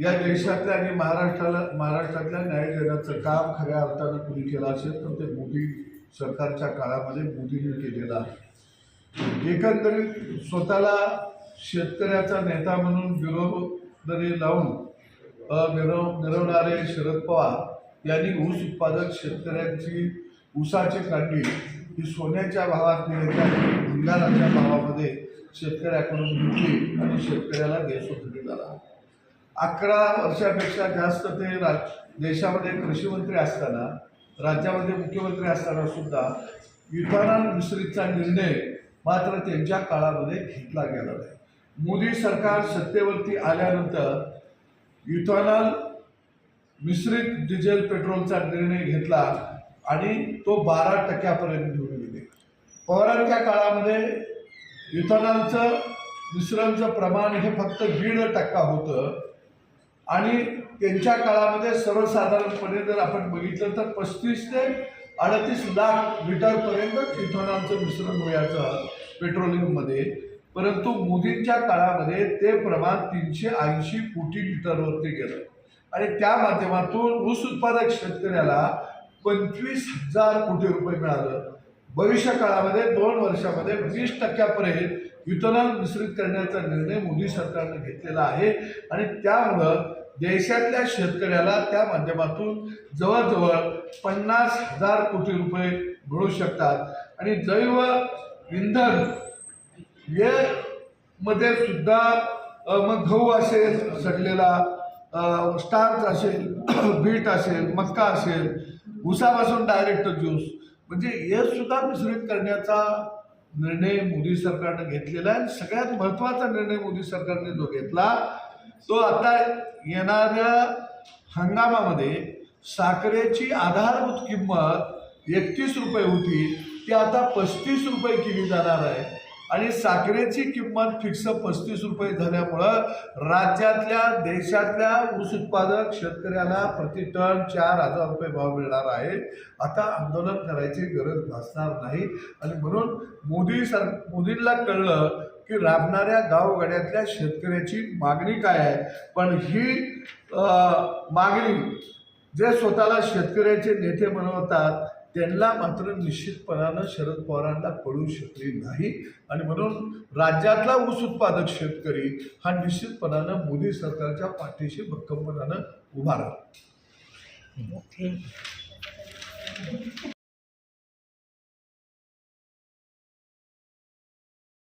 या देशातल्या आणि महाराष्ट्राला महाराष्ट्रातल्या न्याय देण्याचं काम खऱ्या अर्थानं कुणी केलं असेल तर ते मोदी सरकारच्या काळामध्ये मोदींनी केलेलं आहे. एकंदरीत स्वतःला शेतकऱ्याचा नेता म्हणून विरोधरी लावून मिरव मिरवणारे शरद पवार यांनी ऊस उत्पादक शेतकऱ्यांची ऊसाची कांडी ही सोन्याच्या भावात मिळते भंगाराच्या भावामध्ये शेतकऱ्याकडून घेतली आणि शेतकऱ्याला देशोधडी झाला. अकरा वर्षापेक्षा जास्त ते राज देशामध्ये कृषीमंत्री असताना राज्यामध्ये मुख्यमंत्री असताना सुद्धा युथानॉल मिश्रितचा निर्णय मात्र त्यांच्या काळामध्ये घेतला गेला नाही. मोदी सरकार सत्तेवरती आल्यानंतर युथॉनॉल मिश्रित डिझेल पेट्रोलचा निर्णय घेतला आणि तो बारा टक्क्यापर्यंत घेऊन गेले. पवारांच्या काळामध्ये युथॉनॉलचं मिश्रणचं प्रमाण हे फक्त दीड टक्का होतं. आणि त्यांच्या काळामध्ये सर्वसाधारणपणे जर आपण बघितलं तर पस्तीस ते अडतीस लाख लिटरपर्यंत इथॉनॉलचं मिश्रण व्हायचं पेट्रोलियममध्ये. परंतु मोदींच्या काळामध्ये ते प्रमाण तीनशे ऐंशी कोटी लिटरवरती गेलं. आणि त्या माध्यमातून ऊस उत्पादक शेतकऱ्याला पंचवीस हजार कोटी रुपये मिळालं. भविष्य काळामध्ये दोन वर्षामध्ये वीस टक्क्यापर्यंत युथनॉल मिश्रित करण्याचा निर्णय मोदी सरकारने घेतलेला आहे. आणि त्यामुळं देशातल्या शेतकऱ्याला त्या माध्यमातून जवळजवळ पन्नास हजार कोटी रुपये मिळू शकतात. आणि जैव इंधन हे मध्ये सुद्धा मग गहू असेल सडलेला स्टार्च असेल बीट असेल मक्का असेल उसापासून डायरेक्ट ज्यूस म्हणजे हे मिश्रित करण्याचा निर्णय मोदी सरकारनं घेतलेला आहे. आणि सगळ्यात महत्त्वाचा निर्णय मोदी सरकारने जो घेतला तो आता येणाऱ्या हंगामामध्ये साखरेची आधारभूत किंमत एकतीस रुपये होती ती आता पस्तीस रुपये केली जाणार आहे. आणि साखरेची किंमत फिक्स पस्तीस रुपये झाल्यामुळं राज्यातल्या देशातल्या ऊस उत्पादक शेतकऱ्याला प्रति टन चार हजार रुपये भाव मिळणार आहे. आता आंदोलन करायची गरज भासणार नाही. आणि म्हणून मोदी सर मोदींना कळलं की राबणाऱ्या गावगाड्यातल्या शेतकऱ्याची मागणी काय आहे? पण ही मागणी जे स्वतःला शेतकऱ्याचे नेते बनवतात त्यांना मात्र निश्चितपणानं शरद पवारांना कळू शकले नाही. आणि म्हणून राज्यातला ऊस उत्पादक शेतकरी हा निश्चितपणानं मोदी सरकारच्या पाठीशी भक्कमपणानं उभा राहतो. ओके.